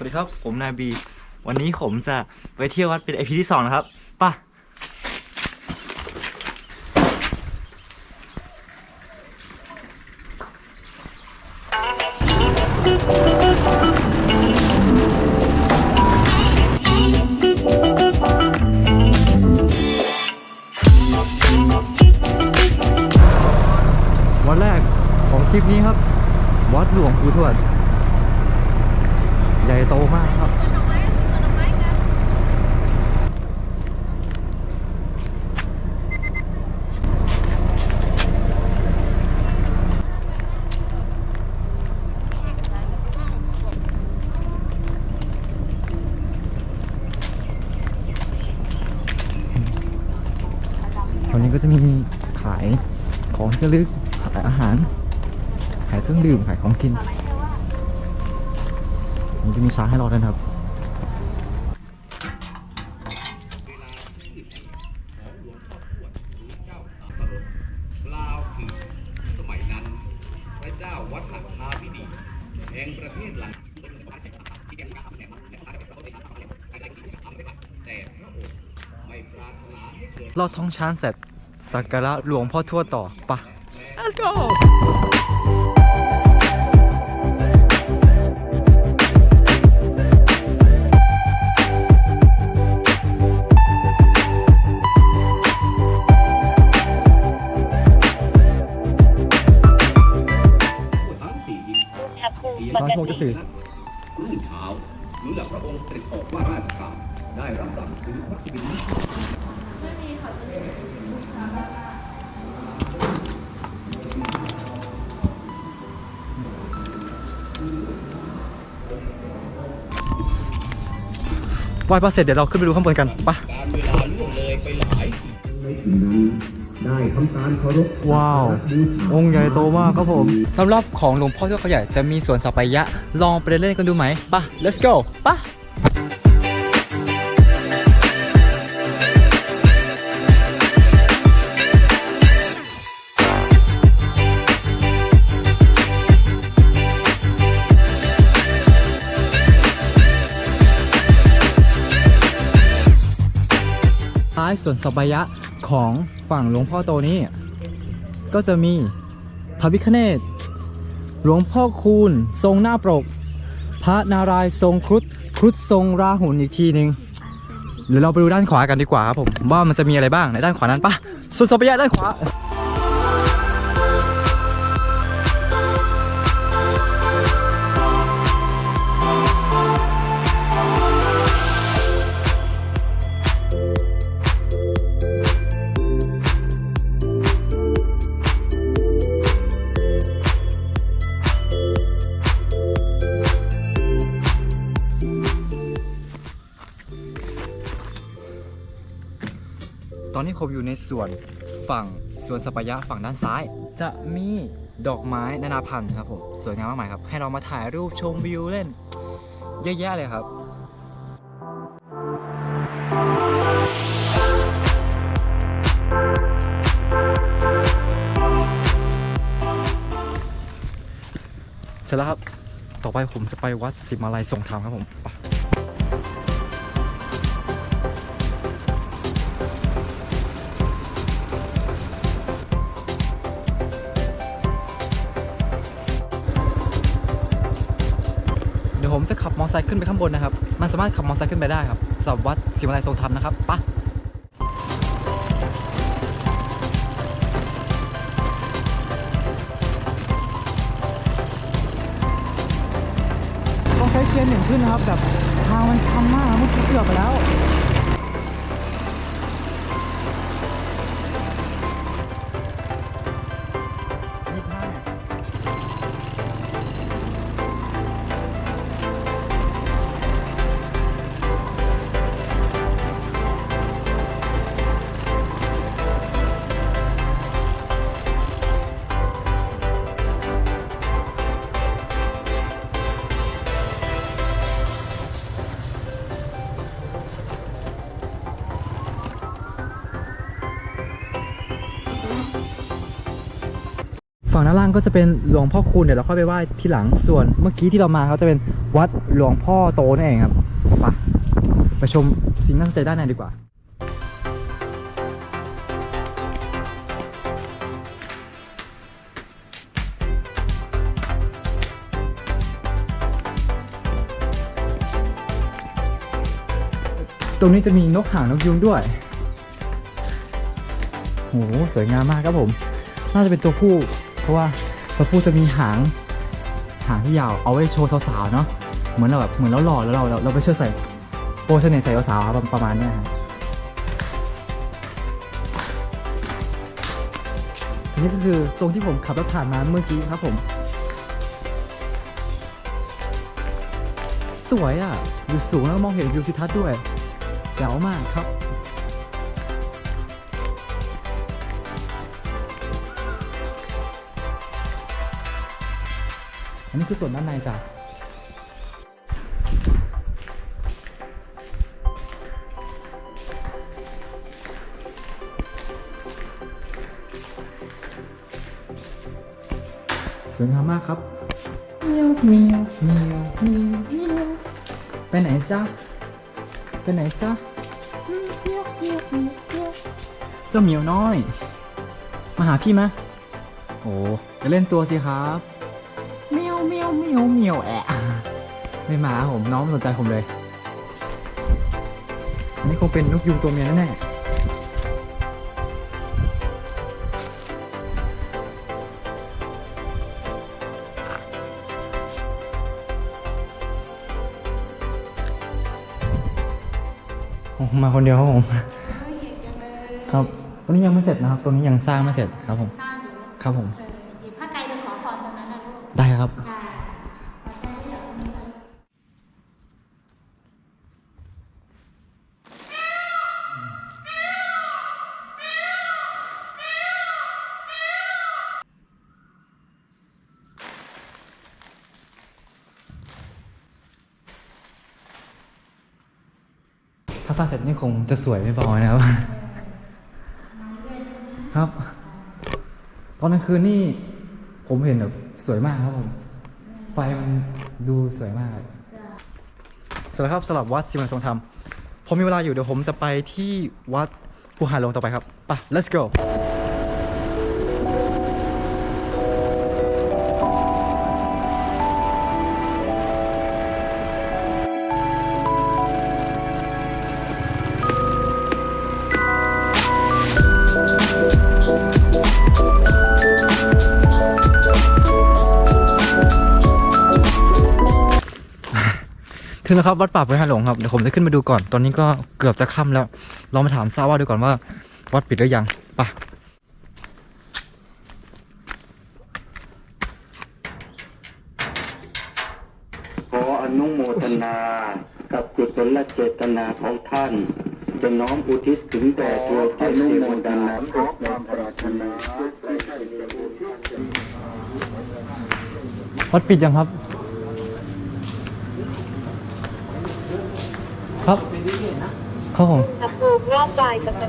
วัสดีครับ ผมนายบี วันนี้ผมจะไปเที่ยววัดเป็น EP ที่สองนะครับไป่ะวันแรกของทริปนี้ครับ วัดหลวงปู่ทวด ใหญ่โตมากครับวันนี้ก็จะมีขายของที่ระลึกขายอาหาร ขายเครื่องดื่ม ขายของกิน มันจะมีช้าให้รอด้วยนะครับกล่าวถึงสมัยนั้น พระเจ้าวัดหัตถาพิดีแห่งประเทศหลังแต่พระองค์ไม่ปรารถนาให้เกิดลอดท้องช้างเสร็จสักการะหลวงพ่อทวดต่อปะ Let's go มิเสียปร้อรุ่งเช้าเมื่อพระองค์เสด็จออกว่าราชการได้รับสั่งถึงพระสิริไหว้พระเสร็จเดี๋ยวเราขึ้นไปดูข้างบนกันปะการเวลาล่วงเลยไปหลาย ในคืนนั้นได้ทำการเคารพว้าว องค์ใหญ่โตมากครับผมรอบๆของหลวงพ่อทวดเขาใหญ่จะมีสวนสัปายะ ลองไปเล่นกันดูไหมปะ let's go ปะท้ายส่วนสัปยะ ของฝั่งหลวงพ่อโตนี้ ก็จะมีพระพิคเนตหลวงพ่อคูณทรงหน้าปรก พระนารายณ์ทรงครุฑครุฑทรงราหุลอีกทีหนึ่งเดี๋ยวเราไปดูด้านขวากันดีกว่าครับผมว่ามันจะมีอะไรบ้างในด้านขวานั้นปะส่วนสัปยะด้านขวา อนนี้ผมอยู่ในสวนฝั่งสวนสัปยะฝั่งด้านซ้าย จะมีดอกไม้นานาพันธุ์ครับผมสวยงามมากมายครับ ให้เรามาถ่ายรูปชมวิวเล่น เยอะแยะเลยครับเสร็จแล้วครับ ต่อไปผมจะไปวัดสิมาลัยทรงธรรมครับผมไป ไซค์ขึ้นไปข้างบนนะครับ มันสามารถขับมอเตอร์ไซค์ขึ้นไปได้ครับสำหรับวัดสิมาลัยทรงธรรมนะครับปะต้องใช้เกียร์หนึ่งขึ้นนะครับแบบทางมันชันมากเมื่อกี้เกือบไปแล้วางก็จะเป็นหลวงพ่อคูณเดี๋ยวเราค่อยไปไหว้ที่หลังส่วนเมื่อกี้ที่เรามาเขาจะเป็นวัดหลวงพ่อโตนั่นเองครับไปไปชมสิ่งน่าสนใจด้านในดีกว่าตรงนี้จะมีนกหางนกยุงด้วย โห สวยงามมากครับผม น่าจะเป็นตัวผู้ เพราะว่าตัวผู้จะมีหางหางที่ยาวเอาไว้โชว์สาวๆเนาะเหมือนเราแบบเหมือนเราหล่อแล้วเราเราเราไปเชื่อใส่โปรเสน่ห์ใส่สาวๆครับประมาณนี้ครับอันนี้ก็คือตรงที่ผมขับรถผ่านมาเมื่อกี้ครับผม สวยอะ อยู่สูงแล้วมองเห็นวิวทิวทัศน์ด้วยแจ๋วมากครับ อันนี้คือส่วนด้านในจ้ะสวยงามมากครับเมียวเมียวเมียวเมียวเมียวไปไหนจ๊ะไปไหนจ๊ะอืมเมียวเมียวเมียวเมียวเจ้าเหมียวน้อย มาหาพี่มะโอ้จะเล่นตัวสิครับเมียวเมียวเมียวเมียวแอะไม่มาครับผมน้องไม่สนใจผมเลย อันนี้คงเป็นนกยูงตัวเมียแน่ๆโอ้มาคนเดียวครับผม ครับตรงนี้ยังไม่เสร็จนะครับตรงนี้ยังสร้างไม่เสร็จครับผมสร้างอยู่ครับผมเออหยิบผ้าไตรไปขอพรตรงนั้นนะลูก ได้ครับ สร้างเสร็จนี่คงจะสวยไม่เบานะครับ ครับ ตอนกลางคืนนี่ผมเห็นแบบสวยมากครับผม ไฟมันดูสวยมากสำหรับครับสำหรับวัดสิมันทรงธรรมผมมีเวลาอยู่เดี๋ยวผมจะไปที่วัดภูหาหลงต่อไปครับ ไป let's go ถึงแล้วครับวัดป่าภูหาหลงครับเดี๋ยวผมจะขึ้นมาดูก่อนตอนนี้ก็เกือบจะค่ำแล้วลองมาถามเจ้าว่าดูก่อนว่า วัดปิดหรือยังไปขออนุโมทนา กับกุศลเจตนาของท่าน จะน้อมอุทิศถึงแด่ตัวเทพเทวดาขอความปรารถนาวัดปิดยังครับครับ ครับผมกระปูรอบใบกับกร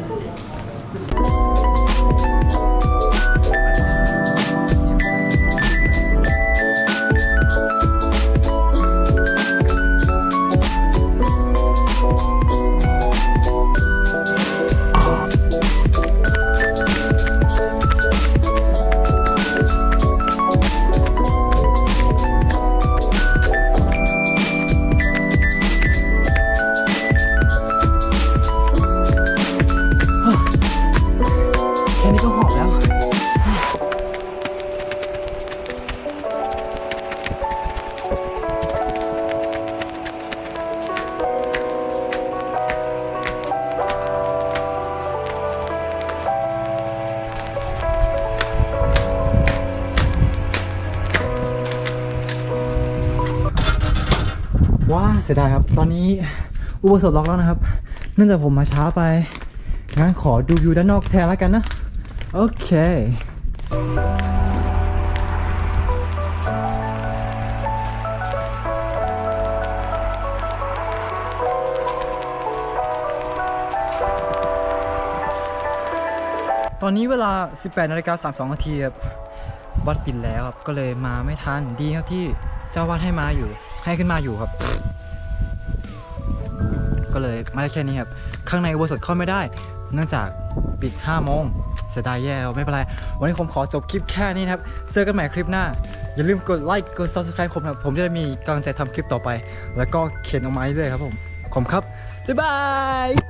เสียดายครับ ตอนนี้อุโบสถล็อกแล้วนะครับ เนื่องจากผมมาช้าไปงั้นขอดูวิวด้านนอกแทนแล้วกันนะ โอเคตอนนี้เวลา 18นาฬิกา32นาทีครับวัดปิดแล้วครับ ก็เลยมาไม่ทัน ดีครับที่เจ้าวัดให้มาอยู่ ให้ขึ้นมาอยู่ครับ ก็เลยมาได้แค่นี้ครับ ข้างในอุโบสถเข้าไม่ได้ เนื่องจากปิด5โมงเสียดายแย่เราไม่เป็นไร วันนี้ผมขอจบคลิปแค่นี้นครับ เจอกันใหม่คลิปหน้า อย่าลืมกดไลค์กด subscribe ผมนะครับผมจะได้มีกำลังใจทำคลิปต่อไป แล้วก็เขียนออกมาเรื่อยครับผม ขอบคุณครับบ๊ายบาย